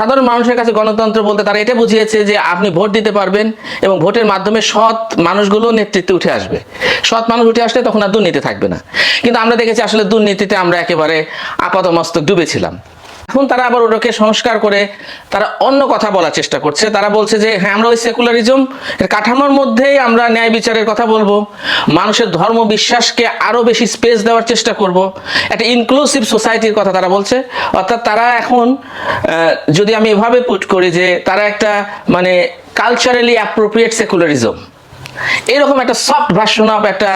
সাধারণ মানুষের কাছে গণতন্ত্র বলতে তারা এটা বুঝিয়েছে যে আপনি ভোট দিতে পারবেন এবং ভোটের মাধ্যমে সৎ মানুষগুলো নেতৃত্বে উঠে আসবে। সৎ মানুষ উঠে আসলে তখন আর দুর্নীতি থাকবে না। কিন্তু আমরা দেখেছি আসলে দুর্নীতিতে আমরা একেবারে আপাতমস্তক ডুবেছিলাম। এখন তারা আবার ওটাকে সংস্কার করে তারা অন্য কথা বলার চেষ্টা করছে। তারা বলছে যে হ্যাঁ আমরা ওই সেকুলারিজম এর কাঠামোর মধ্যেই আমরা ন্যায় বিচারের কথা বলব। মানুষের ধর্ম বিশ্বাসকে আরও বেশি স্পেস দেওয়ার চেষ্টা করব। একটা ইনক্লুসিভ সোসাইটির কথা তারা বলছে। অর্থাৎ তারা এখন যদি আমি এভাবে পুট করি যে, তারা একটা মানে কালচারালি অ্যাপ্রোপ্রিয়েট সেকুলারিজম এরকম একটা সফট ভার্সন অফ একটা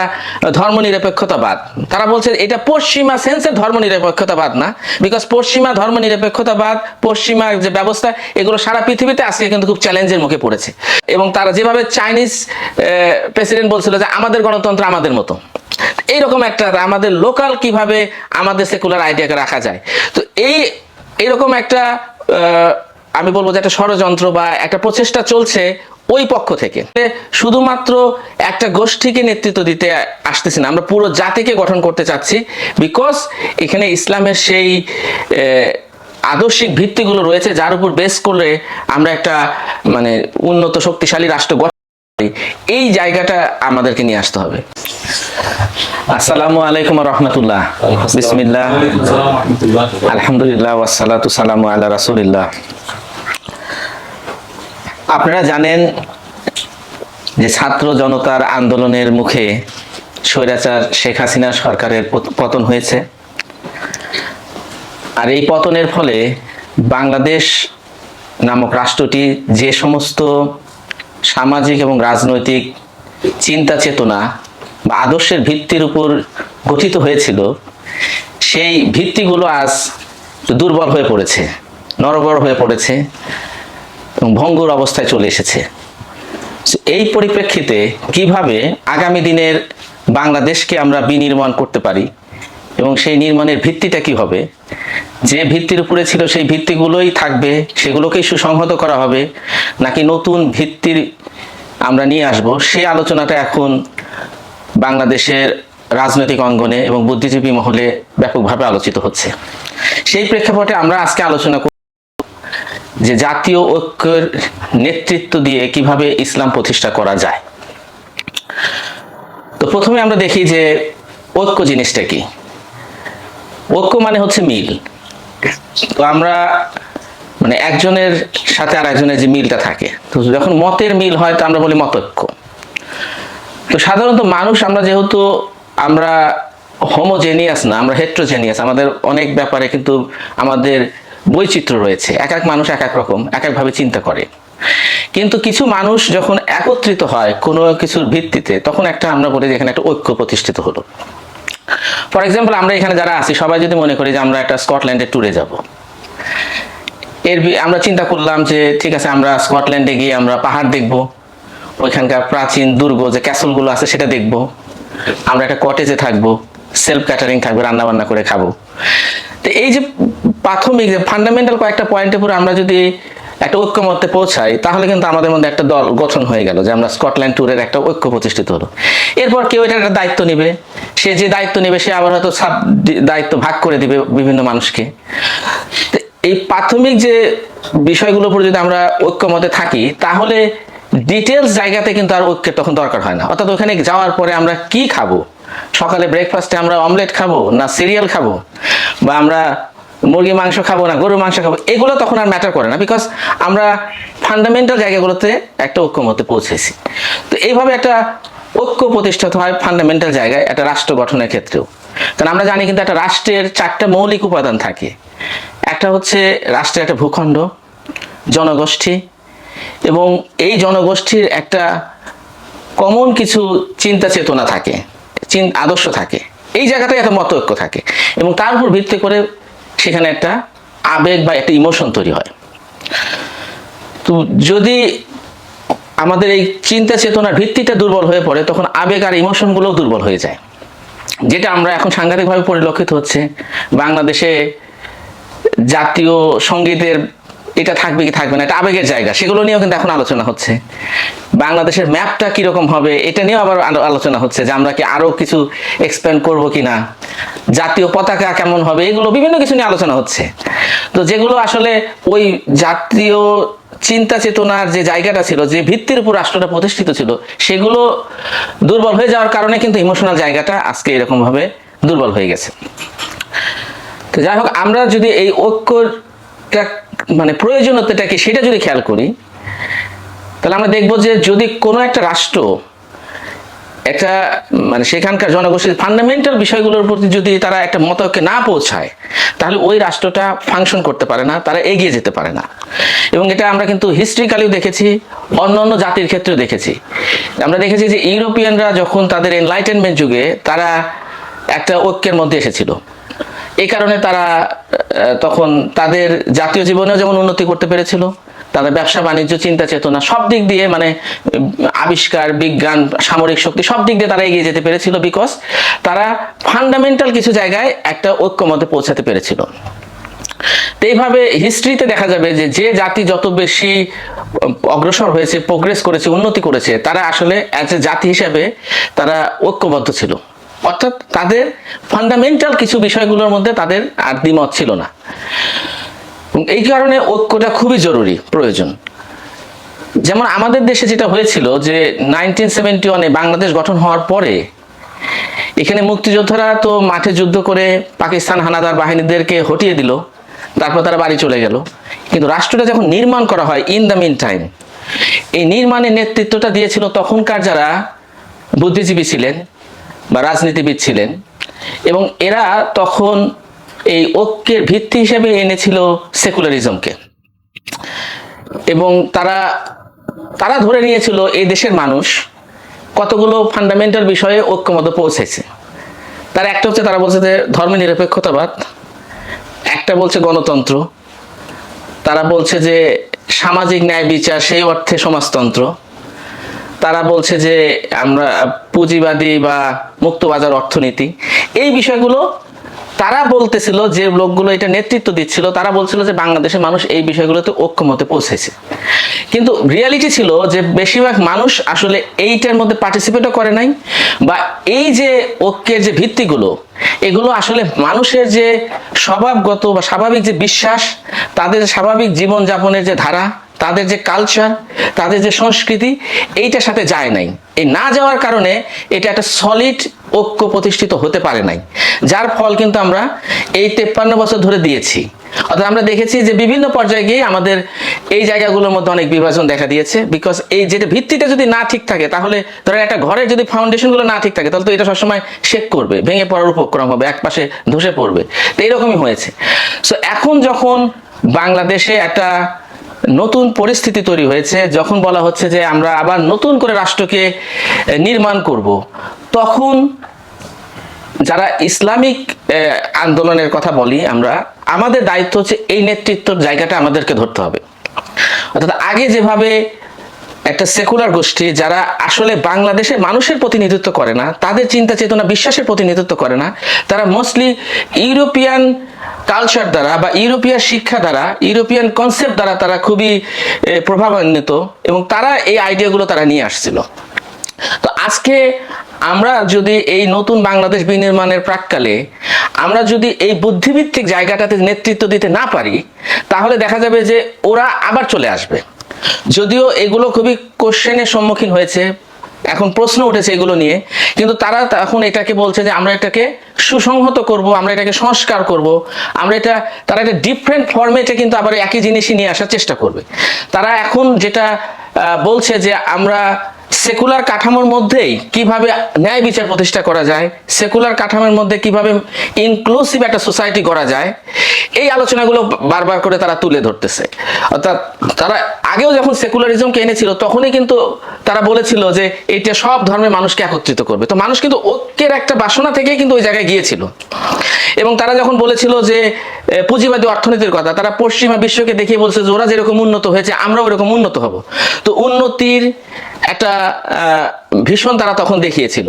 ধর্মনিরপেক্ষতাবাদ। তারা বলছে, এটা পশ্চিমা সেন্সের ধর্মনিরপেক্ষতাবাদ না বিকজ পশ্চিমা ধর্মনিরপেক্ষতাবাদ, পশ্চিমা যে ব্যবস্থা, এগুলো সারা পৃথিবীতে আজকে কিন্তু খুব চ্যালেঞ্জের মুখে পড়েছে। এবং তারা যেভাবে চাইনিজ প্রেসিডেন্ট বলছিল যে, আমাদের গণতন্ত্র আমাদের মতো। এইরকম একটা, আমাদের লোকাল কীভাবে আমাদের সেকুলার আইডিয়াকে রাখা যায়। তো এই, এরকম একটা আমি বলব যে একটা ষড়যন্ত্র বা একটা প্রচেষ্টা চলছে ওই পক্ষ থেকে। শুধুমাত্র একটা গোষ্ঠীকে নেতৃত্ব দিতে আসতেছি না আমরা পুরো জাতিকে গঠন করতে চাচ্ছি বিকজ এখানে ইসলামের সেই আদর্শিক ভিত্তিগুলো রয়েছে যার উপর বেস করে আমরা একটা মানে উন্নত শক্তিশালী রাষ্ট্র গঠন করি। এই জায়গাটা আমাদেরকে নিয়ে আসতে হবে। আসসালামু আলাইকুম রহমতুল্লাহ। বিসমিল্লাহ। আলহামদুলিল্লাহ ওয়াসালাতু সালামু আলা রাসূলিল্লাহ। আপনারা জানেন যে ছাত্র জনতার আন্দোলনের মুখে স্বৈরাচার শেখ হাসিনা সরকারের পত- পতন হয়েছে। আর এই পতনের ফলে বাংলাদেশ নামক রাষ্ট্রটি যে সমস্ত সামাজিক এবং রাজনৈতিক চিন্তা চেতনা বা আদর্শের ভিত্তির উপর গঠিত হয়েছিল, সেই ভিত্তিগুলো আজ দুর্বল হয়ে পড়েছে, নরবর হয়ে পড়েছে। ভঙ্গুর অবস্থায় চলে এসেছে। এই পরিপ্রেক্ষিতে কীভাবে আগামী দিনের বাংলাদেশকে আমরা বিনির্মাণ করতে পারি এবং সেই নির্মাণের ভিত্তিটা কি হবে? যে ভিত্তির উপরে ছিল সেই ভিত্তিগুলোই থাকবে, সেগুলোকেই সুসংহত করা হবে, নাকি নতুন ভিত্তির আমরা নিয়ে আসব? সেই আলোচনাটা এখন বাংলাদেশের রাজনৈতিক অঙ্গনে এবং বুদ্ধিজীবী মহলে ব্যাপকভাবে আলোচিত হচ্ছে। সেই প্রেক্ষাপটে আমরা আজকে আলোচনা যে জাতীয় ঐক্যের নেতৃত্ব দিয়ে কীভাবে ইসলাম প্রতিষ্ঠা করা যায়। তো প্রথমে আমরা দেখি যে ঐক্য জিনিসটা কি। ঐক্য মানে হচ্ছে মিল। তো আমরা মানে একজনের সাথে আর একজনের যে মিলটা থাকে। তো যখন মতের মিল হয়, তো আমরা বলি মতৈক্য। তো সাধারণত মানুষ আমরা যেহেতু আমরা হোমোজেনিয়াস না, আমরা হেট্রোজেনিয়াস আমাদের অনেক ব্যাপারে কিন্তু আমাদের বৈচিত্র্য রয়েছে। এক এক মানুষ এক এক রকম, এক একভাবে চিন্তা করে। কিন্তু কিছু মানুষ যখন একত্রিত হয় কোনো কিছুর ভিত্তিতে, তখন একটা আমরা বলি যে এখানে একটা ঐক্য প্রতিষ্ঠিত হলো। ফর এক্সাম্পল আমরা এখানে যারা আছি, সবাই যদি মনে করি যে আমরা একটা স্কটল্যান্ডে ট্যুরে যাব। এর আমরা চিন্তা করলাম যে ঠিক আছে, আমরা স্কটল্যান্ডে গিয়ে আমরা পাহাড় দেখব। ওইখানকার প্রাচীন দুর্গ যে ক্যাসলগুলো আছে, সেটা দেখব। আমরা একটা কটেজে থাকব সেলফ ক্যাটারিং থাকবে রান্না বান্না করে খাব। তো এই যে প্রাথমিক যে ফান্ডামেন্টাল কয়েকটা পয়েন্টের উপরে আমরা যদি একটা ঐক্যমত্যে পৌঁছাই, তাহলে কিন্তু আমাদের মধ্যে একটা দল গঠন হয়ে গেল যে আমরা স্কটল্যান্ড ট্যুরের একটা ঐক্য প্রতিষ্ঠিত হলো। এরপর কেউ এটার একটা দায়িত্ব নেবে। সে যে দায়িত্ব নেবে, সে আবার হয়তো সাব দায়িত্ব ভাগ করে দিবে বিভিন্ন মানুষকে। এই প্রাথমিক যে বিষয়গুলোর উপর যদি আমরা ঐক্যমতে থাকি, তাহলে ডিটেলস জায়গাতে কিন্তু আর ঐক্যের তখন দরকার হয় না। অর্থাৎ ওখানে যাওয়ার পরে আমরা কি খাব? সকালে ব্রেকফাস্টে আমরা অমলেট খাব না সিরিয়াল খাব? বা আমরা মুরগি, মাংস খাব না, গরুর মাংস খাব, এগুলো তখন আর ম্যাটার করে না বিকজ আমরা ফান্ডামেন্টাল জায়গাগুলোতে একটা ঐক্যমতে পৌঁছেছি। তো এইভাবে একটা ঐক্য প্রতিষ্ঠিত হয় ফান্ডামেন্টাল জায়গায়, একটা রাষ্ট্র গঠনের ক্ষেত্রেও। কারণ আমরা জানি কিন্তু একটা রাষ্ট্রের চারটা মৌলিক উপাদান থাকে। একটা হচ্ছে রাষ্ট্রের একটা ভূখণ্ড, জনগোষ্ঠী, এবং এই জনগোষ্ঠীর একটা কমন কিছু চিন্তা চেতনা থাকে আদর্শ থাকে। এই জায়গাটায় একটা মত ঐক্য থাকে। এবং তার উপর ভিত্তি করে সেখানে একটা আবেগ বা একটা ইমোশন তৈরি হয়। তো যদি আমাদের এই চিন্তা চেতনার ভিত্তিটা দুর্বল হয়ে পড়ে, তখন আবেগ আর ইমোশনগুলোও দুর্বল হয়ে যায়। যেটা আমরা এখন সাংঘাতিকভাবে পরিলক্ষিত হচ্ছে। বাংলাদেশে জাতীয় সঙ্গীতের এটা থাকবে কি থাকবে না, এটা আবেগের জায়গা, সেগুলো নিয়েও কিন্তু এখন আলোচনা হচ্ছে। বাংলাদেশের ম্যাপটা কীরকম হবে, এটা নিয়েও আবার আলোচনা হচ্ছে যে আমরা কি আরও কিছু এক্সপ্যান্ড করব কিনা, জাতীয় পতাকা কেমন হবে, এগুলো বিভিন্ন কিছু নিয়ে আলোচনা হচ্ছে। তো যেগুলো আসলে ওই জাতীয় চিন্তা চেতনার যে জায়গাটা ছিল, যে ভিত্তির উপর রাষ্ট্রটা প্রতিষ্ঠিত ছিল, সেগুলো দুর্বল হয়ে যাওয়ার কারণে কিন্তু ইমোশনাল জায়গাটা আজকে এরকম ভাবে দুর্বল হয়ে গেছে। তো যাই হোক, আমরা যদি এই ঐক্যটা মানে প্রয়োজনীয়তাটা কি সেটা যদি খেয়াল করি, তাহলে আমরা দেখব যে যদি কোনো একটা রাষ্ট্র একটা মানে সেখানকার জনগোষ্ঠীর ফান্ডামেন্টাল বিষয়গুলোর প্রতি যদি তারা একটা মতকে না পৌঁছায়, তাহলে ওই রাষ্ট্রটা ফাংশন করতে পারে না, তারা এগিয়ে যেতে পারে না। এবং এটা আমরা কিন্তু হিস্ট্রিক্যালিও দেখেছি, অন্য অন্য জাতির ক্ষেত্রেও দেখেছি। আমরা দেখেছি যে ইউরোপিয়ানরা যখন তাদের এনলাইটেনমেন্ট যুগে তারা একটা ঐক্যের মধ্যে এসেছিল। এই কারণে তারা তখন তাদের জাতীয় জীবনেও যেমন উন্নতি করতে পেরেছিল, তাদের ব্যবসা, বাণিজ্য, চিন্তা, চেতনা, সব দিক দিয়ে মানে আবিষ্কার, বিজ্ঞান, সামরিক শক্তি, সব দিক দিয়ে তারা এগিয়ে যেতে পেরেছিল বিকজ তারা ফান্ডামেন্টাল কিছু জায়গায় একটা ঐক্যমতে পৌঁছাতে পেরেছিল। তো এইভাবে হিস্ট্রিতে দেখা যাবে যে যে জাতি যত বেশি অগ্রসর হয়েছে প্রোগ্রেস করেছে, উন্নতি করেছে, তারা আসলে অ্যাজ এ জাতি হিসাবে তারা ঐক্যবদ্ধ ছিল। অর্থাৎ তাদের ফান্ডামেন্টাল কিছু বিষয়গুলোর মধ্যে তাদের আর দ্বিমত ছিল না। এই কারণে ঐক্যটা খুবই জরুরি, প্রয়োজন। যেমন আমাদের দেশে যেটা হয়েছিল যে নাইনটিন সেভেন্টি ওয়ানে বাংলাদেশ গঠন হওয়ার পরে এখানে মুক্তিযোদ্ধারা তো মাঠে যুদ্ধ করে পাকিস্তান হানাদার বাহিনীদেরকে হটিয়ে দিল, তারপর তারা বাড়ি চলে গেল। কিন্তু রাষ্ট্রটা যখন নির্মাণ করা হয় ইন দ্য মিন টাইম এই নির্মাণের নেতৃত্বটা দিয়েছিল তখনকার যারা বুদ্ধিজীবী ছিলেন বা রাজনীতিবিদ ছিলেন এবং এরা তখন এই ঐক্যের ভিত্তি হিসেবে এনেছিল সেকুলারিজমকে। এবং তারা তারা ধরে নিয়েছিল এই দেশের মানুষ কতগুলো ফান্ডামেন্টাল বিষয়ে ঐক্যমত পৌঁছেছে। তার একটা হচ্ছে তারা বলছে যে ধর্ম নিরপেক্ষতাবাদ একটা বলছে গণতন্ত্র, তারা বলছে যে সামাজিক ন্যায় বিচার সেই অর্থে সমাজতন্ত্র। তারা বলছে যে আমরা পুঁজিবাদী বা মুক্তবাজার অর্থনীতি। এই বিষয়গুলো তারা বলতেছিল, যে লোকগুলো এটা নেতৃত্ব দিচ্ছিল, তারা বলছিল যে বাংলাদেশের মানুষ এই বিষয়গুলোতে ঐক্যমতে পৌঁছেছে। কিন্তু রিয়ালিটি ছিল যে বেশিরভাগ মানুষ আসলে এইটার মধ্যে পার্টিসিপেটও করে নাই বা এই যে ঐক্যের যে ভিত্তিগুলো, এগুলো আসলে মানুষের যে স্বভাবগত বা স্বাভাবিক যে বিশ্বাস, তাদের স্বাভাবিক জীবনযাপনের যে ধারা তাদের যে কালচার তাদের যে সংস্কৃতি, এইটার সাথে যায় নাই। এই না যাওয়ার কারণে এটা একটা সলিড ঐক্য প্রতিষ্ঠিত হতে পারে নাই। যার ফল কিন্তু আমরা এই তেপ্পান্ন বছর ধরে দিয়েছি। অর্থাৎ আমরা দেখেছি যে বিভিন্ন পর্যায়ে গিয়ে আমাদের এই জায়গাগুলোর মধ্যে অনেক বিভাজন দেখা দিয়েছে। বিকজ এই যেটা ভিত্তিটা যদি না ঠিক থাকে, তাহলে ধরেন একটা ঘরের যদি ফাউন্ডেশনগুলো না ঠিক থাকে, তাহলে তো এটা সবসময় শেক করবে, ভেঙে পড়ার উপক্রম হবে এক পাশে ধসে পড়বে। তো এইরকমই হয়েছে। সো এখন যখন বাংলাদেশে একটা নতুন পরিস্থিতি তৈরি হয়েছে, যখন বলা হচ্ছে যে আমরা আবার নতুন করে রাষ্ট্রকে নির্মাণ করব, তখন যারা ইসলামিক আন্দোলনের কথা বলি আমরা, আমাদের দায়িত্ব হচ্ছে এই নেতৃত্বর জায়গাটা আমাদেরকে ধরতে হবে। অর্থাৎ আগে যেভাবে একটা সেকুলার গোষ্ঠী যারা আসলে বাংলাদেশের মানুষের প্রতিনিধিত্ব করে না, তাদের চিন্তা চেতনা বিশ্বাসের প্রতিনিধিত্ব করে না, তারা মোস্টলি ইউরোপিয়ান কালচার দ্বারা বা ইউরোপিয়ান শিক্ষা দ্বারা ইউরোপিয়ান কনসেপ্ট দ্বারা তারা খুবই প্রভাবান্বিত এবং তারা এই আইডিয়াগুলো তারা নিয়ে আসছিল। তো আজকে আমরা যদি এই নতুন বাংলাদেশ বিনির্মাণের প্রাককালে আমরা যদি এই বুদ্ধিভিত্তিক জায়গাটাতে নেতৃত্ব দিতে না পারি, তাহলে দেখা যাবে যে ওরা আবার চলে আসবে। যদিও এগুলো খুবই কোশ্চেনের সম্মুখীন হয়েছে, এখন প্রশ্ন উঠেছে এগুলো নিয়ে, কিন্তু তারা এখন এটাকে বলছে যে আমরা এটাকে সুসংহত করব, আমরা এটাকে সংস্কার করব, আমরা এটা, তারা একটা ডিফারেন্ট ফরম্যাটে কিন্তু আবার একই জিনিসই নিয়ে আসার চেষ্টা করবে। তারা এখন যেটা বলছে যে আমরা সেকুলার কাঠামোর মধ্যেই কীভাবে ন্যায় বিচার প্রতিষ্ঠা করা যায় সেকুলার কাঠামোর মধ্যে কীভাবে ইনক্লুসিভ একটা সোসাইটি করা যায়, এই আলোচনাগুলো বারবার করে তারা তুলে ধরতেছে। অর্থাৎ তারা আগেও যখন সেকুলারিজমকে এনেছিল, তখনই কিন্তু তারা বলেছিল যে এটা সব ধর্মের মানুষকে একত্রিত করবে। তো মানুষ কিন্তু ঐক্যের একটা বাসনা থেকেই কিন্তু ওই জায়গায় গিয়েছিল। এবং তারা যখন বলেছিল যে পুঁজিবাদী অর্থনীতির কথা, তারা পশ্চিমা বিশ্বকে দেখিয়ে বলছে যে, ওরা যেরকম উন্নত হয়েছে, আমরাও এরকম উন্নত হব। তো উন্নতির একটা ভীষণ তারা তখন দেখিয়েছিল।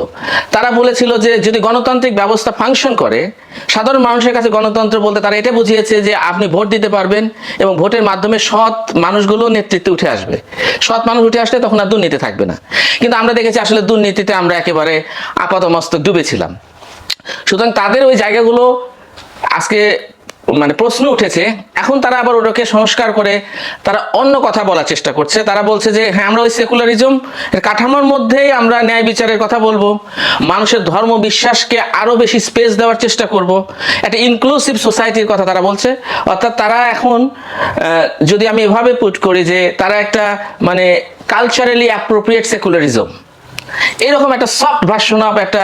তারা বলেছিল যে যদি গণতান্ত্রিক ব্যবস্থা ফাংশন করে, সাধারণ মানুষের কাছে গণতন্ত্র বলতে তারা এটা বুঝিয়েছে যে আপনি ভোট দিতে পারবেন এবং ভোটের মাধ্যমে সৎ মানুষগুলো নেতৃত্বে উঠে আসবে। সৎ মানুষ উঠে আসলে তখন আর দুর্নীতি থাকবে না। কিন্তু আমরা দেখেছি আসলে দুর্নীতিতে আমরা একেবারে আপাতমস্তক ডুবেছিলাম। সুতরাং তাদের ওই জায়গাগুলো আজকে মানে প্রশ্ন উঠেছে, এখন তারা আবার ওটাকে সংস্কার করে তারা অন্য কথা বলার চেষ্টা করছে। তারা বলছে যে হ্যাঁ আমরা ওই সেকুলারিজম এর কাঠামোর মধ্যেই আমরা ন্যায় বিচারের কথা বলব, মানুষের ধর্ম বিশ্বাসকে আরও বেশি স্পেস দেওয়ার চেষ্টা করব। একটা ইনক্লুসিভ সোসাইটির কথা তারা বলছে। অর্থাৎ তারা এখন যদি আমি এভাবে পুট করি যে, তারা একটা মানে কালচারালি অ্যাপ্রোপ্রিয়েট সেকুলারিজম এরকম একটা সফট ভার্সন অফ একটা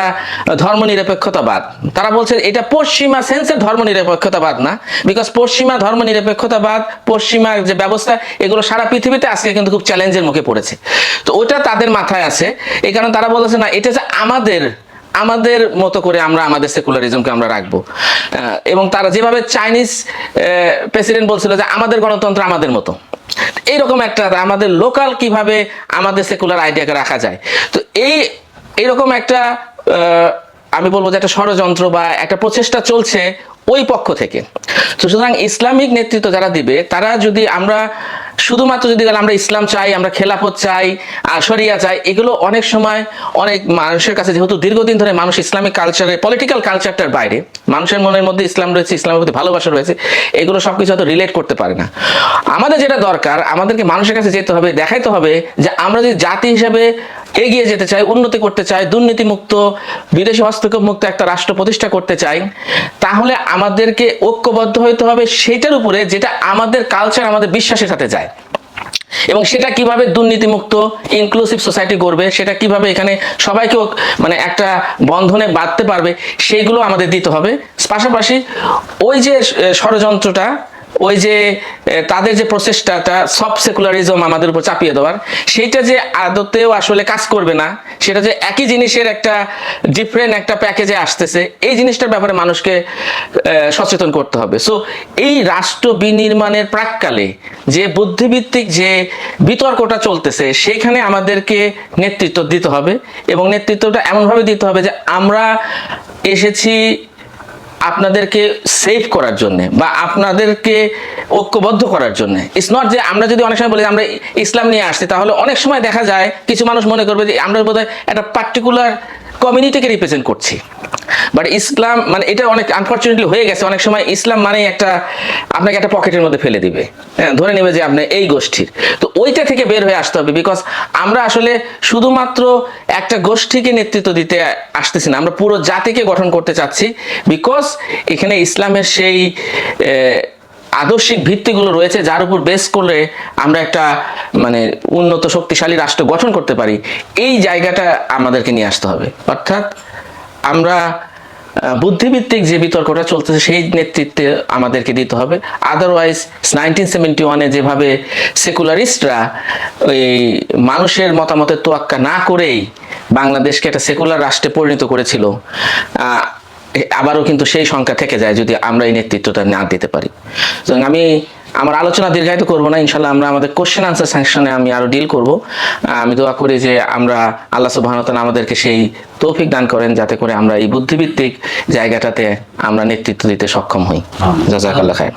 ধর্মনিরপেক্ষতাবাদ। তারা বলছে, এটা পশ্চিমা সেন্সের ধর্মনিরপেক্ষতাবাদ না বিকজ পশ্চিমা ধর্মনিরপেক্ষতাবাদ পশ্চিমা যে ব্যবস্থা, এগুলো সারা পৃথিবীতে আজকে কিন্তু খুব চ্যালেঞ্জের মুখে পড়েছে। তো ওটা তাদের মাথায় আছে, এই কারণে তারা বলেছে না, এটা যে আমাদের আমাদের মতো করে আমরা আমাদের সেকুলারিজমকে আমরা রাখব। এবং তারা যেভাবে চাইনিজ প্রেসিডেন্ট বলছিল যে আমাদের গণতন্ত্র আমাদের মতো। এইরকম একটা আমাদের লোকাল কীভাবে আমাদের সেকুলার আইডিয়াকে রাখা যায়। তো এই এরকম একটা আমি বলব যে একটা ষড়যন্ত্র বা একটা প্রচেষ্টা চলছে ওই পক্ষ থেকে। তো সুতরাং ইসলামিক নেতৃত্ব যারা দিবে, তারা যদি আমরা শুধুমাত্র যদি আমরা ইসলাম চাই, আমরা খেলাফত চাই আসরিয়া চাই, এগুলো অনেক সময় অনেক মানুষের কাছে যেহেতু দীর্ঘদিন ধরে মানুষ ইসলামিক কালচারে পলিটিক্যাল কালচারটার বাইরে, মানুষের মনের মধ্যে ইসলাম রয়েছে, ইসলামের প্রতি ভালোবাসা রয়েছে, এগুলো সব কিছু হয়তো রিলেট করতে পারে না। আমাদের যেটা দরকার, আমাদেরকে মানুষের কাছে যেতে হবে, দেখাইতে হবে যে আমরা যদি জাতি হিসেবে এগিয়ে যেতে চাই উন্নতি করতে চাই দুর্নীতিমুক্ত, বিদেশি হস্তক্ষেপ মুক্ত একটা রাষ্ট্র প্রতিষ্ঠা করতে চাই তাহলে আমাদেরকে ঐক্যবদ্ধ হইতে হবে সেটার উপরে যেটা আমাদের কালচার আমাদের বিশ্বাসের সাথে যায়। এবং সেটা কীভাবে দুর্নীতিমুক্ত ইনক্লুসিভ সোসাইটি করবে সেটা কীভাবে এখানে সবাইকে মানে একটা বন্ধনে বাঁধতে পারবে সেইগুলো আমাদের দিতে হবে। পাশাপাশি ওই যে ষড়যন্ত্রটা ওই যে তাদের যে প্রচেষ্টাটা, সব সেকুলারিজম আমাদের উপর চাপিয়ে দেওয়ার, সেইটা যে আদতেও আসলে কাজ করবে না, সেটা যে একই জিনিসের একটা ডিফারেন্ট একটা প্যাকেজে আসতেছে, এই জিনিসটার ব্যাপারে মানুষকে সচেতন করতে হবে। সো এই রাষ্ট্র বিনির্মাণের প্রাককালে যে বুদ্ধিভিত্তিক যে বিতর্কটা চলতেছে, সেখানে আমাদেরকে নেতৃত্ব দিতে হবে এবং নেতৃত্বটা এমনভাবে দিতে হবে যে আমরা এসেছি আপনাদেরকে সেভ করার জন্য বা আপনাদেরকে ঐক্যবদ্ধ করার জন্য। ইটস নট যে আমরা যদি অনেক সময় বলি আমরা ইসলাম নিয়ে আসছি, তাহলে অনেক সময় দেখা যায় কিছু মানুষ মনে করবে যে আমরা বোধহয় একটা পার্টিকুলার কমিউনিটিকে রিপ্রেজেন্ট করছি। বাট ইসলাম মানে এটা অনেক আনফর্চুনেটলি হয়ে গেছে। অনেক সময় ইসলাম মানে একটা, আপনাকে একটা পকেটের মধ্যে ফেলে দিবে। হ্যাঁ ধরে নেবে যে আপনি এই গোষ্ঠীর। তো ওইটা থেকে বের হয়ে আসতে হবে বিকজ আমরা আসলে শুধুমাত্র একটা গোষ্ঠীকে নেতৃত্ব দিতে আসতেছি না। আমরা পুরো জাতিকে গঠন করতে চাচ্ছি বিকজ এখানে ইসলামের সেই আদর্শিক ভিত্তিগুলো রয়েছে যার উপর বেস করলে আমরা একটা মানে উন্নত শক্তিশালী রাষ্ট্র গঠন করতে পারি। এই জায়গাটা আমাদেরকে নিয়ে আসতে হবে। অর্থাৎ আমরা বুদ্ধিভিত্তিক যে বিতর্কটা চলতেছে সেই নেতৃত্বে আমাদেরকে দিতে হবে। আদারওয়াইজ নাইনটিন সেভেন্টি ওয়ানে যেভাবে সেকুলারিস্টরা ওই মানুষের মতামতের তোয়াক্কা না করেই বাংলাদেশকে একটা সেকুলার রাষ্ট্রে পরিণত করেছিল আবারও কিন্তু সেই সংখ্যা থেকে যায় যদি আমরা এই নেতৃত্বটা না দিতে পারি। আমি আমার আলোচনা দীর্ঘায়িত করব না ইনশাল্লাহ আমরা আমাদের কোশ্চেন আনসার সেকশনে আমি আরও ডিল করব। আমি দোয়া করি যে আমরা আল্লাহ ভানতন আমাদেরকে সেই তৌফিক দান করেন যাতে করে আমরা এই বুদ্ধিভিত্তিক জায়গাটাতে আমরা নেতৃত্ব দিতে সক্ষম হই। জাজাকাল্লাহ খায়